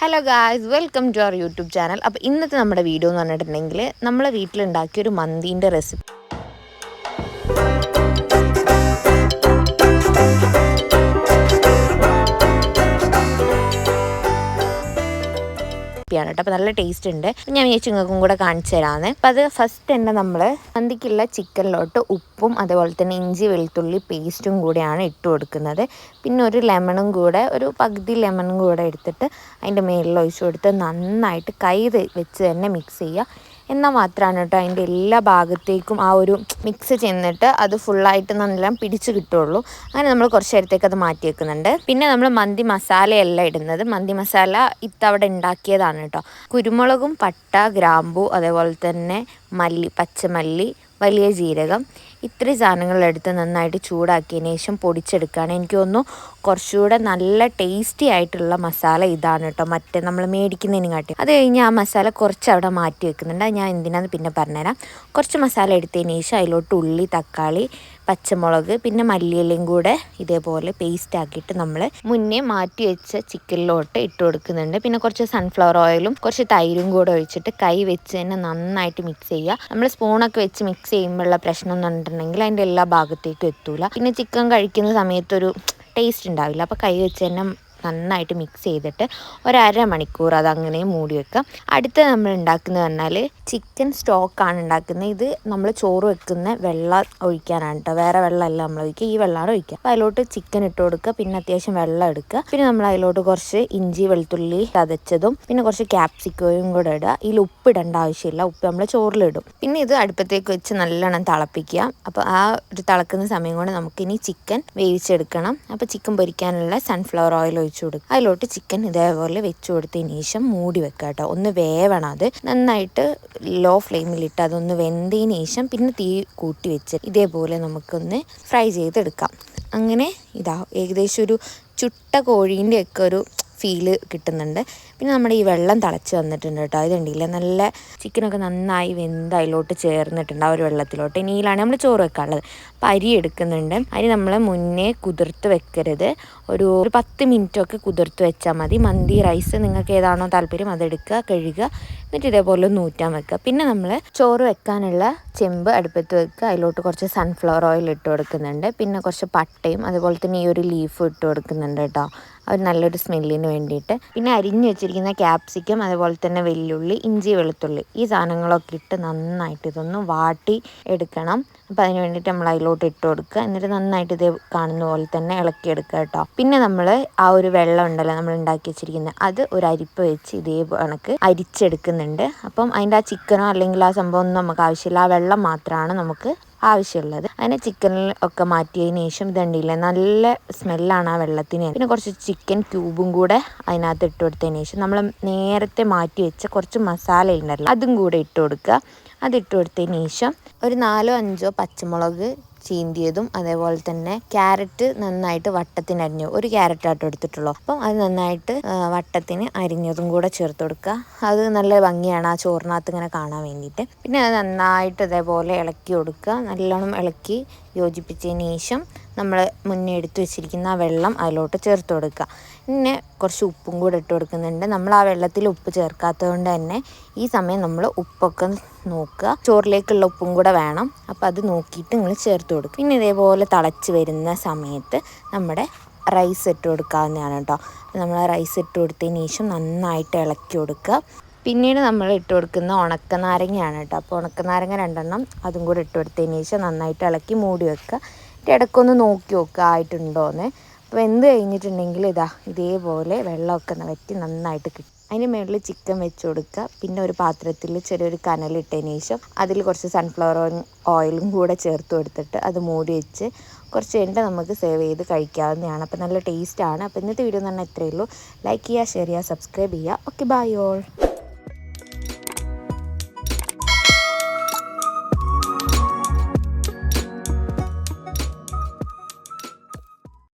Hello guys welcome to our YouTube channel അപ്പോൾ ഇന്നത്തെ നമ്മുടെ വീഡിയോ എന്ന് പറഞ്ഞിട്ടുണ്ടെങ്കിൽ നമ്മളെ വീട്ടിലുണ്ടാക്കിയ ഒരു മന്തിന്റെ റെസിപ്പി കേട്ടോ. അപ്പോൾ നല്ല ടേസ്റ്റ് ഉണ്ട്. ഞാൻ വിചാരിച്ചു നിങ്ങൾക്കും കൂടെ കാണിച്ചു തരാമെന്ന് അപ്പോൾ അത് ഫസ്റ്റ് തന്നെ നമ്മൾ മന്തിക്കുള്ള ചിക്കനിലോട്ട് ഉപ്പും അതുപോലെ തന്നെ ഇഞ്ചി വെളുത്തുള്ളി പേസ്റ്റും കൂടെയാണ് ഇട്ട് കൊടുക്കുന്നത്. പിന്നെ ഒരു ലെമണും കൂടെ ഒരു പകുതി ലെമണും കൂടെ എടുത്തിട്ട് അതിന്റെ മേളിൽ ഒഴിച്ചു കൊടുത്ത് നന്നായിട്ട് കൈ വെച്ച് തന്നെ മിക്സ് ചെയ്യുക. എന്നാൽ മാത്രമാണ് കേട്ടോ അതിന്റെ എല്ലാ ഭാഗത്തേക്കും ആ ഒരു മിക്സ് ചെന്നിട്ട് അത് ഫുള്ളായിട്ട് നല്ല പിടിച്ച് കിട്ടുള്ളൂ. അങ്ങനെ നമ്മൾ കുറച്ച് നേരത്തേക്ക് അത് മാറ്റി വെക്കുന്നുണ്ട്. പിന്നെ നമ്മൾ മന്തി മസാലയല്ല ഇടുന്നത്. മന്തി മസാല ഇത്തവിടെ ഉണ്ടാക്കിയതാണ് കേട്ടോ കുരുമുളകും പട്ട ഗ്രാമ്പു അതേപോലെ തന്നെ മല്ലി പച്ചമല്ലി വലിയ ജീരകം ഇത്രയും സാധനങ്ങളെടുത്ത് നന്നായിട്ട് ചൂടാക്കിയതിന് ശേഷം പൊടിച്ചെടുക്കുകയാണ്. എനിക്ക് തോന്നുന്നു കുറച്ചുകൂടെ നല്ല ടേസ്റ്റി ആയിട്ടുള്ള മസാല ഇതാണ് കേട്ടോ. മറ്റേ നമ്മൾ മേടിക്കുന്നതിന് കാട്ടി അത് കഴിഞ്ഞ് ആ മസാല കുറച്ച് അവിടെ മാറ്റി വെക്കുന്നുണ്ട്. ഞാൻ എന്തിനാന്ന് പിന്നെ പറഞ്ഞുതരാം. കുറച്ച് മസാല എടുത്തതിന് ശേഷം അതിലോട്ട് ഉള്ളി തക്കാളി പച്ചമുളക് പിന്നെ മല്ലിയിലയും കൂടെ ഇതേപോലെ പേസ്റ്റ് ആക്കിയിട്ട് നമ്മൾ മുന്നേ മാറ്റി വെച്ച ചിക്കനിലോട്ട് ഇട്ട് കൊടുക്കുന്നുണ്ട്. പിന്നെ കുറച്ച് സൺഫ്ലവർ ഓയിലും കുറച്ച് തൈരും കൂടെ ഒഴിച്ചിട്ട് കൈ വെച്ച് തന്നെ നന്നായിട്ട് മിക്സ് ചെയ്യുക. നമ്മൾ സ്പൂണൊക്കെ വെച്ച് മിക്സ് ചെയ്യുമ്പോഴുള്ള പ്രശ്നം എന്ന് പറഞ്ഞിട്ടുണ്ടെങ്കിൽ അതിന്റെ എല്ലാ ഭാഗത്തേക്കും എത്തൂല. പിന്നെ ചിക്കൻ കഴിക്കുന്ന സമയത്തൊരു ടേസ്റ്റ് ഉണ്ടാവില്ല. അപ്പോൾ കൈ വെച്ച് തന്നെ നന്നായിട്ട് മിക്സ് ചെയ്തിട്ട് ഒരര മണിക്കൂർ അതങ്ങനെ മൂടി വെക്കാം അടുത്ത നമ്മൾ ഉണ്ടാക്കുന്നത് പറഞ്ഞാൽ ചിക്കൻ സ്റ്റോക്കാണ് ഉണ്ടാക്കുന്നത്. ഇത് നമ്മൾ ചോറ് വെക്കുന്ന വെള്ളം ഒഴിക്കാനാണ് കേട്ടോ. വേറെ വെള്ളമല്ല നമ്മൾ ഒഴിക്കുക. ഈ വെള്ളമാണ് ഒഴിക്കുക. അപ്പോൾ അതിലോട്ട് ചിക്കൻ ഇട്ട് കൊടുക്കുക. പിന്നെ അത്യാവശ്യം വെള്ളം എടുക്കുക. പിന്നെ നമ്മൾ അതിലോട്ട് കുറച്ച് ഇഞ്ചി വെളുത്തുള്ളി ചതച്ചതും പിന്നെ കുറച്ച് ക്യാപ്സിക്കോയും കൂടെ ഇടുക. ഇതിൽ ഉപ്പ് ഇടേണ്ട ആവശ്യമില്ല. ഉപ്പ് നമ്മൾ ചോറിലിടും. പിന്നെ ഇത് അടുപ്പത്തേക്ക് വെച്ച് നല്ലോണം തിളപ്പിക്കുക. അപ്പോൾ ആ ഒരു തിളക്കുന്ന സമയം കൊണ്ട് നമുക്കിനി ചിക്കൻ വേവിച്ചെടുക്കണം. അപ്പോൾ ചിക്കൻ പൊരിക്കാനുള്ള സൺഫ്ലവർ ഓയിൽ ഒഴിച്ചു കൊടുക്കുക അതിലോട്ട് ചിക്കൻ ഇതേപോലെ വെച്ച് കൊടുത്തതിന് ശേഷം മൂടി വെക്കുക കേട്ടോ. ഒന്ന് വേവണം അത്. നന്നായിട്ട് ലോ ഫ്ലെയിമിലിട്ട് അതൊന്ന് വെന്തതിന് ശേഷം പിന്നെ തീ കൂട്ടി വെച്ച് ഇതേപോലെ നമുക്കൊന്ന് ഫ്രൈ ചെയ്തെടുക്കാം. അങ്ങനെ ഇതാ ഏകദേശം ഒരു ചുട്ട കോഴീന്റെയൊക്കെ ഒരു ഫീൽ കിട്ടുന്നുണ്ട്. പിന്നെ നമ്മുടെ ഈ വെള്ളം തിളച്ച് വന്നിട്ടുണ്ട് കേട്ടോ. അതുണ്ടെങ്കിൽ നല്ല ചിക്കനൊക്കെ നന്നായി വെന്ത് അതിലോട്ട് ചേർന്നിട്ടുണ്ട് ആ ഒരു വെള്ളത്തിലോട്ട്. ഇനിയിലാണ് നമ്മൾ ചോറ് വെക്കാനുള്ളത്. അപ്പം അരി എടുക്കുന്നുണ്ട്. അരി നമ്മൾ മുന്നേ കുതിർത്ത് വെക്കരുത്. ഒരു ഒരു പത്ത് മിനിറ്റൊക്കെ കുതിർത്ത് വെച്ചാൽ മതി. മന്തി റൈസ് നിങ്ങൾക്ക് ഏതാണോ താല്പര്യം അതെടുക്കുക കഴുകുക. എന്നിട്ട് ഇതേപോലെ ഒന്ന് ഊറ്റാൻ വെക്കുക. പിന്നെ നമ്മൾ ചോറ് വെക്കാനുള്ള ചെമ്പ് അടുപ്പത്ത് വെക്കുക. അതിലോട്ട് കുറച്ച് സൺഫ്ലവർ ഓയിൽ ഇട്ട് കൊടുക്കുന്നുണ്ട്. പിന്നെ കുറച്ച് പട്ടയും അതുപോലെ തന്നെ ഈ ഒരു ലീഫും ഇട്ട് കൊടുക്കുന്നുണ്ട് കേട്ടോ. ഒരു നല്ലൊരു സ്മെല്ലിന് വേണ്ടിയിട്ട്. പിന്നെ അരിഞ്ഞു വെച്ചിരിക്കുന്ന ക്യാപ്സിക്കം അതുപോലെ തന്നെ വെല്ലുള്ളി ഇഞ്ചി വെളുത്തുള്ളി ഈ സാധനങ്ങളൊക്കെ ഇട്ട് നന്നായിട്ട് ഇതൊന്ന് വാട്ടി എടുക്കണം. അപ്പോൾ അതിന് വേണ്ടിയിട്ട് നമ്മൾ അതിലോട്ട് ഇട്ട് കൊടുക്കുക. എന്നിട്ട് നന്നായിട്ട് ഇത് കാണുന്ന പോലെ തന്നെ ഇളക്കി എടുക്കുക കേട്ടോ. പിന്നെ നമ്മൾ ആ ഒരു വെള്ളം ഉണ്ടല്ലോ നമ്മൾ ഉണ്ടാക്കി വെച്ചിരിക്കുന്നത് അത് ഒരു അരിപ്പ് വെച്ച് ഇതേ കണക്ക് അരിച്ചെടുക്കുന്നുണ്ട്. അപ്പം അതിന്റെ ആ ചിക്കനോ അല്ലെങ്കിൽ ആ സംഭവം ഒന്നും നമുക്ക് ആവശ്യമില്ല. ആ വെള്ളം മാത്രമാണ് നമുക്ക് ആവശ്യമുള്ളത്. അതിനെ ചിക്കനിൽ ഒക്കെ മാറ്റിയതിന് ശേഷം ഇതുണ്ടില്ലേ നല്ല സ്മെല്ലാണ് ആ വെള്ളത്തിന്. പിന്നെ കുറച്ച് ചിക്കൻ ക്യൂബും കൂടെ അതിനകത്ത് ഇട്ട് കൊടുത്തതിന് ശേഷം നമ്മൾ നേരത്തെ മാറ്റി വെച്ച കുറച്ച് മസാല ഉണ്ടല്ലോ അതും കൂടെ ഇട്ട് കൊടുക്കുക. അതിട്ട് കൊടുത്തതിന് ശേഷം ഒരു നാലോ അഞ്ചോ പച്ചമുളക് ചീന്തിയതും അതേപോലെ തന്നെ ക്യാരറ്റ് നന്നായിട്ട് വട്ടത്തിന് അരിഞ്ഞു ഒരു ക്യാരറ്റ് ആട്ടോ എടുത്തിട്ടുള്ളൂ. അപ്പം അത് നന്നായിട്ട് വട്ടത്തിന് അരിഞ്ഞതും കൂടെ ചേർത്ത് കൊടുക്കുക. അത് നല്ല ഭംഗിയാണ് ആ ചോറിനകത്ത് ഇങ്ങനെ കാണാൻ വേണ്ടിയിട്ട്. പിന്നെ അത് നന്നായിട്ട് ഇതേപോലെ ഇളക്കി കൊടുക്കുക. നല്ലോണം ഇളക്കി യോജിപ്പിച്ചതിന് ശേഷം നമ്മൾ മുന്നേ എടുത്തു വെച്ചിരിക്കുന്ന ആ വെള്ളം അതിലോട്ട് ചേർത്ത് കൊടുക്കുക. പിന്നെ കുറച്ച് ഉപ്പും കൂടെ ഇട്ട് കൊടുക്കുന്നുണ്ട്. നമ്മൾ ആ വെള്ളത്തിൽ ഉപ്പ് ചേർക്കാത്തത് കൊണ്ട് തന്നെ ഈ സമയം നമ്മൾ ഉപ്പൊക്കെ നോക്കുക. ചോറിലേക്കുള്ള ഉപ്പും കൂടെ വേണം. അപ്പോൾ അത് നോക്കിയിട്ട് നിങ്ങൾ ചേർത്ത് കൊടുക്കുക. പിന്നെ ഇതേപോലെ തിളച്ച് വരുന്ന സമയത്ത് നമ്മുടെ റൈസ് ഇട്ട് കൊടുക്കാവുന്നതാണ് കേട്ടോ. നമ്മൾ റൈസ് ഇട്ട് കൊടുത്തതിന് ശേഷം നന്നായിട്ട് ഇളക്കി കൊടുക്കുക. പിന്നീട് നമ്മൾ ഇട്ട് കൊടുക്കുന്ന ഉണക്കനാരങ്ങയാണ് കേട്ടോ. അപ്പോൾ ഉണക്കനാരങ്ങ രണ്ടെണ്ണം അതും കൂടെ ഇട്ട് കൊടുത്തതിന് ശേഷം നന്നായിട്ട് ഇളക്കി മൂടി വെക്കുക. ഇടയ്ക്കൊന്ന് നോക്കി നോക്കുക ആയിട്ടുണ്ടോയെന്ന് അപ്പോൾ എന്ത് കഴിഞ്ഞിട്ടുണ്ടെങ്കിൽ ഇതാ ഇതേപോലെ വെള്ളമൊക്കെ വറ്റി നന്നായിട്ട് കിട്ടും. അതിന് മുകളിൽ ചിക്കൻ വെച്ച് കൊടുക്കുക. പിന്നെ ഒരു പാത്രത്തിൽ ചെറിയൊരു കനലിട്ടതിന് ശേഷം അതിൽ കുറച്ച് സൺഫ്ലവർ ഓയിലും കൂടെ ചേർത്ത് കൊടുത്തിട്ട് അത് മൂടി വെച്ച് കുറച്ച് കഴിഞ്ഞിട്ട് നമുക്ക് സേവ് ചെയ്ത് കഴിക്കാവുന്നതാണ്. അപ്പോൾ നല്ല ടേസ്റ്റാണ് അപ്പോൾ ഇന്നത്തെ വീഡിയോ എന്ന് പറഞ്ഞാൽ ഇത്രയേ ഉള്ളൂ. ലൈക്ക് ചെയ്യുക ഷെയർ ചെയ്യുക സബ്സ്ക്രൈബ് ചെയ്യുക. Okay bye all